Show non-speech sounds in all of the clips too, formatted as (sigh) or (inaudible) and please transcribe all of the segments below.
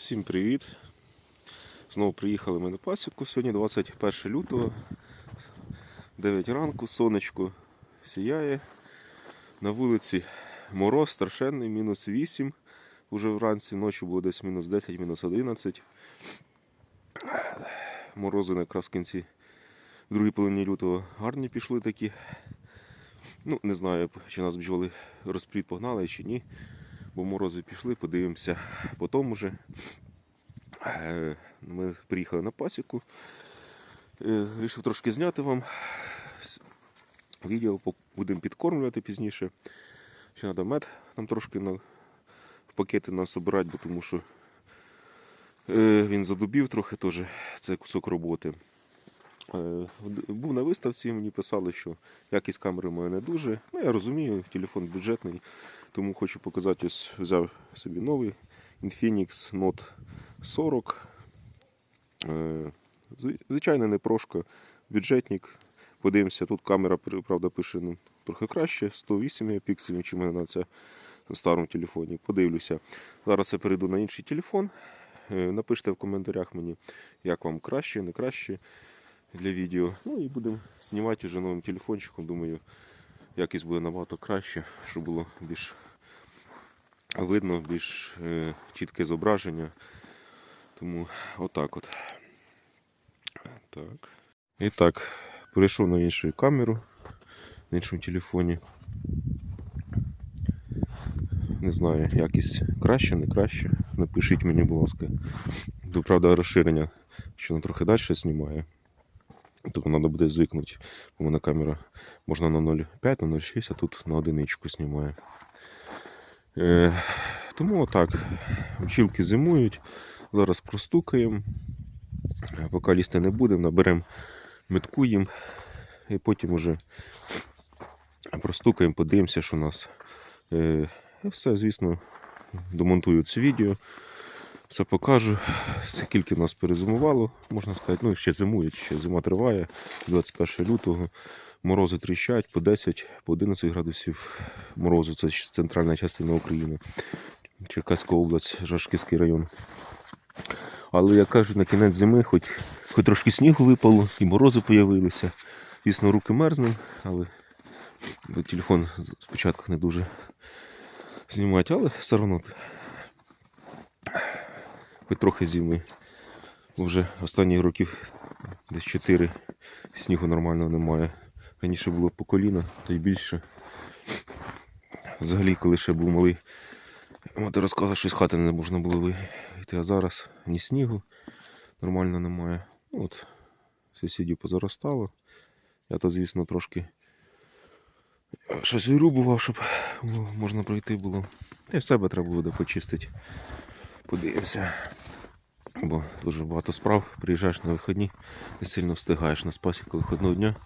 Всім привіт! Знову приїхали ми на пасіку. Сьогодні 21 лютого, 9 ранку, сонечко сіяє. На вулиці мороз страшенний, мінус 8. Уже вранці ночі було десь мінус 10, мінус 11. Морози якраз в кінці другій половині лютого гарні пішли такі. Ну, не знаю, чи нас бджоли розпліт погнали чи ні. Бо морози пішли, подивимося потім уже. Е, Ми приїхали на пасіку. Е, Рішив трошки зняти вам відео, будемо підкормлювати пізніше. Ще треба мед нам трошки на, в пакети нас обирати, бо тому що е, він задубів трохи теж, це кусок роботи. Е, Був на виставці, мені писали, що якість камери в не дуже. Ну, я розумію, телефон бюджетний, тому хочу показати, ось взяв собі новий Infinix Note 40. Е, Звичайно, не прошка, бюджетник. Подивимося, тут камера, правда, пише ну, трохи краще, 108 мегапікселів, ніж у мене на це на старому телефоні. Подивлюся. Зараз я перейду на інший телефон. Е, Напишіть в коментарях мені, як вам краще, не краще для відео. Ну і будемо знімати вже новим телефончиком. Думаю, якість буде набагато краще, щоб було більш видно, більш е, чітке зображення. Тому отак от. Так. І так, перейшов на іншу камеру на іншому телефоні. Не знаю, якість краще, не краще. Напишіть мені, будь ласка. Правда, розширення, що воно трохи далі знімає. Тому треба буде звикнути. У мене камера можна на 0,5, на 0,6, а тут на одиничку знімає. Е, тому отак. Бджілки зимують. Зараз простукаємо. Е, Поки лізти не будемо, наберемо метку їм і потім уже простукаємо, подивимося, що у нас. Е, І все, звісно, домонтую це відео. Все покажу, скільки нас перезимувало, можна сказати. Ну, ще зимують, ще зима триває, 21 лютого. Морози тріщать по 10, по 11 градусів морозу. Це центральна частина України. Черкаська область, Жашківський район. Але як кажуть, на кінець зими, хоч, хоч трошки снігу випало, і морози з'явилися. Звісно, руки мерзнуть, але телефон спочатку не дуже знімати, але все одно хоч трохи зими. Вже останні років десь 4 снігу нормального немає. Раніше було по коліна, то й більше. Взагалі, коли ще був малий, мати розказувала, що з хати не можна було вийти, а зараз ні снігу нормально немає. От, сусідів позаростало. Я то, звісно, трошки щось вирубував, щоб можна пройти було. Й в себе треба буде почистити. Подивимося. Бо дуже багато справ. Приїжджаєш на вихідні, не сильно встигаєш на спасіку виходного дня.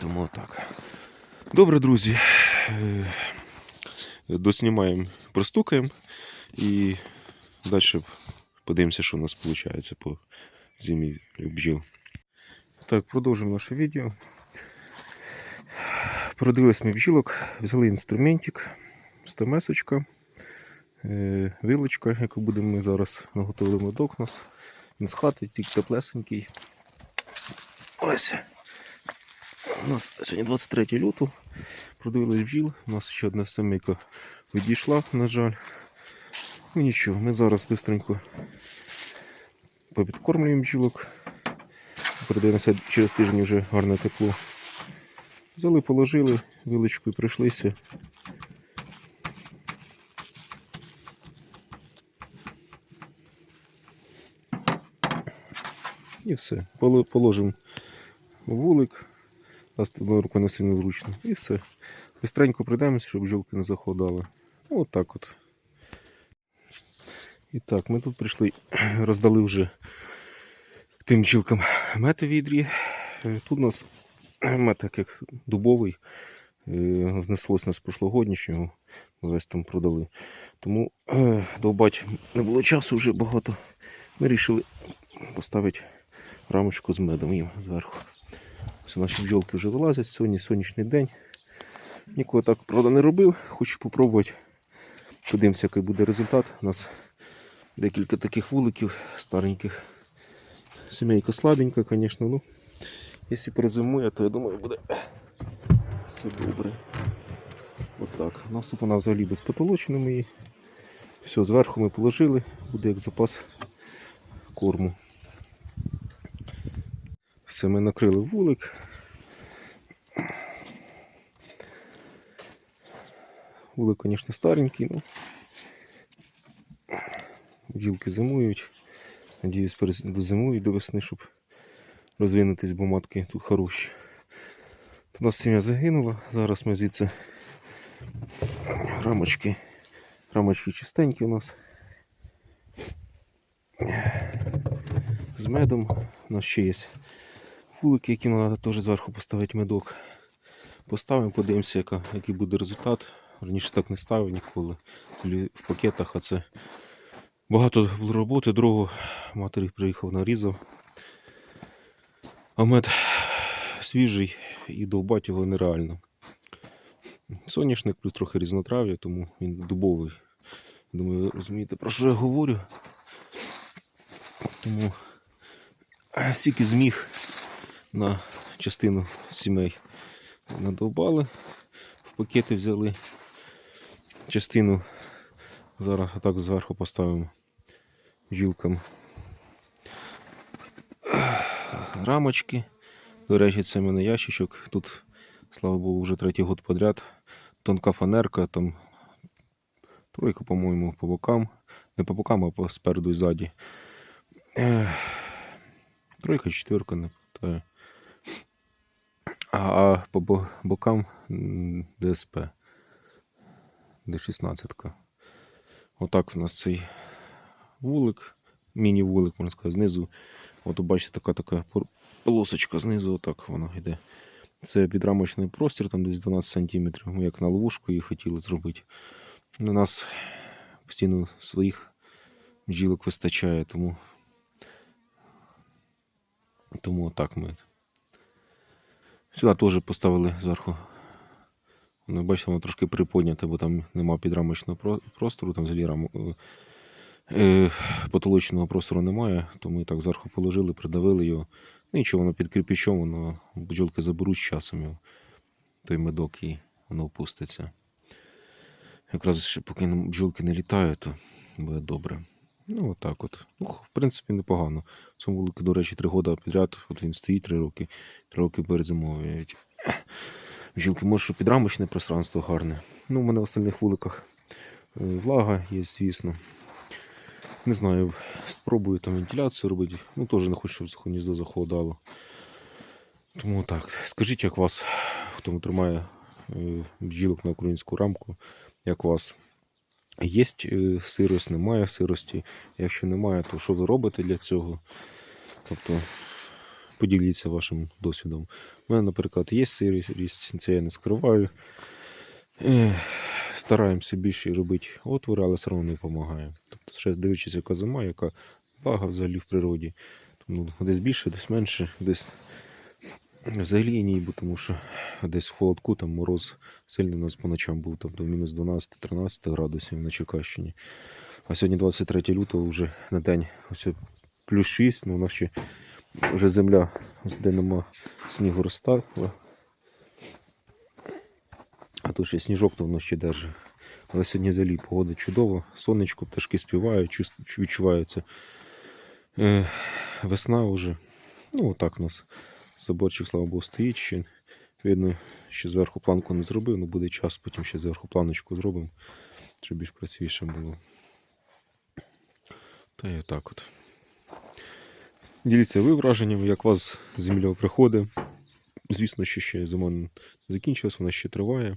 Тому так. Добре, друзі. Е, Доснімаємо, простукаємо і далі подивимося, що у нас виходить по зимі бджіл. Так, продовжуємо наше відео. Продивились ми бджілок, взяли інструментик, стамесочка, вилочка, яку будемо ми зараз наготовили медок нас. Він з хати, тільки теплесенький. Ось. У нас сьогодні 23 лютого. Продивились бджіл. У нас ще одна семейка відійшла, на жаль. Ну нічого, ми зараз швидко попідкормлюємо бджілок. Передаємося через тиждень вже гарне тепло. Взяли, положили, вилочкою прийшлися. І все. Поло- Положимо вулик. Нас одною рукою не сильно зручно. І все. Бистренько прийдемося, щоб бджолки не заходали. От так от. І так, ми тут прийшли, (clears throat) роздали вже тим бджілкам мети відрі. Е, Тут у нас (clears throat) мед як дубовий. е, Знеслось нас прошлогоднішнього, весь там продали. Тому е, довбать не було часу вже багато. Ми вирішили поставити рамочку з медом їм зверху. Ось наші бджолки вже вилазять. Сьогодні сонячний день. Нікого так, правда, не робив. Хочу спробувати. Подивимося, який буде результат. У нас Декілька таких вуликів стареньких. Сімейка слабенька, звісно, ну. Якщо перезимує, то я думаю буде все добре. Отак. У нас тут вона взагалі без потолочини мої. Все, зверху ми положили, буде як запас корму. Все, ми накрили вулик. Вулик, звісно, старенький, ну. Бджілки зимують. Надіюсь, перез- дозимують до весни, щоб розвинутись, бо матки тут хороші. У нас сім'я загинула. Зараз ми звідси рамочки. Рамочки чистенькі у нас. З медом. У нас ще є вулики, які треба теж зверху поставити медок. Поставимо, подивимося, яка, який буде результат. Раніше так не ставив ніколи. В пакетах, а це багато було роботи. Другу матері приїхав нарізав. А мед свіжий і довбати його нереально. Соняшник плюс трохи різнотрав'я, тому він дубовий. Думаю, розумієте, про що я говорю. Тому е, зміг на частину сімей надовбали, в пакети взяли. Частину зараз отак зверху поставимо бджілкам. Рамочки. До речі, це в мене ящичок. Тут, слава Богу, вже третій год подряд. Тонка фанерка, там тройка, по-моєму, по бокам. Не по бокам, а по спереду і ззаді. Тройка, четверка, не пам'ятаю. А, по бокам ДСП. Д16. Отак у нас цей вулик, міні-вулик, можна сказати, знизу. От бачите, така така полосочка знизу, отак вона йде. Це підрамочний простір, там десь 12 см. Ми як на ловушку її хотіли зробити. У нас постійно своїх бджілок вистачає, тому, тому отак ми. Сюди теж поставили зверху. Ну, бачите, воно трошки приподняте, бо там нема підрамочного простору, там взагалі раму, е, потолочного простору немає, то ми так зверху положили, придавили його. Ну нічого, воно під кирпичом, воно бджолки заберуть з часом його, той медок і воно опуститься. Якраз поки бджолки не літають, то буде добре. Ну, отак от. Ну, в принципі, непогано. В цьому вулику, до речі, три роки підряд. От він стоїть три роки, три роки перезимовують. Бджілки, (coughs) може, що підрамочне пространство гарне. Ну, у мене в остальних вуликах е, влага є, звісно. Не знаю, спробую там вентиляцію робити. Ну, теж не хочу, щоб гніздо захолодало. Тому так. Скажіть, як вас, хто тримає е, бджілок на українську рамку, як вас є е, сирость, немає сирості. Якщо немає, то що ви робите для цього? Тобто поділіться вашим досвідом. У мене, наприклад, є сирість, це я не скриваю. Стараємося більше робити отвори, але все одно не допомагає. Тобто, ще дивлячись, яка зима, яка влага взагалі в природі. Тому десь більше, десь менше, десь взагалі ні, бо тому що десь в холодку там мороз сильний у нас по ночам був там до мінус 12-13 градусів на Черкащині. А сьогодні 23 лютого вже на день ось плюс 6, ну у нас ще вже земля, де нема снігу розтала. А тут ще сніжок, то воно ще держить. Але сьогодні взагалі погода чудова, сонечко, пташки співають, відчувається е, весна вже. Ну, отак у нас заборчик, слава Богу, стоїть ще. Видно, що зверху планку не зробив, але буде час, потім ще зверху планочку зробимо, щоб більш красивіше було. Та й отак от. Діліться ви враженнями, як вас земля приходить. Звісно, що ще зима не закінчилась, вона ще триває.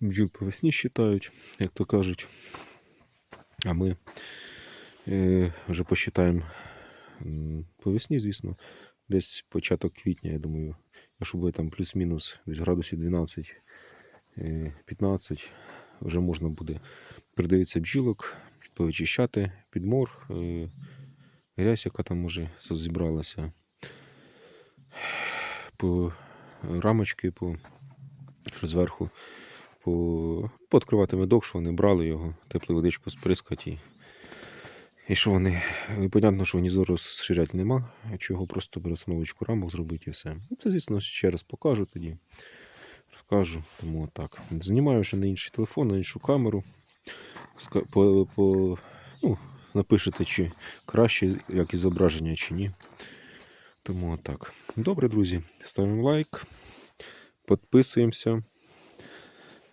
Бджіл по весні считають, як то кажуть. А ми е, вже посчитаємо по весні, звісно, десь початок квітня, я думаю, якщо буде там плюс-мінус десь градусів 12, е, 15, вже можна буде придивитися бджілок, повичищати підмор, е, грязь, яка там може зібралася, по рамочки, по що зверху по... пооткривати медок, що вони брали його, теплу водичку сприскати і І що вони. І понятно, що вони зору розширяти нема, чого просто перестановочку рамок зробити і все. Ну, Це, звісно, ще раз покажу тоді. Розкажу. Тому так. Знімаю ще на інший телефон, на іншу камеру. По, по, ну, напишете, чи краще як і зображення, чи ні. Тому так. Добре, друзі. Ставимо лайк, підписуємося,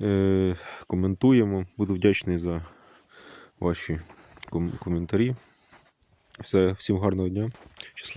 е, коментуємо. Буду вдячний за ваші коментарі. Все, всім гарного дня. Щасливо.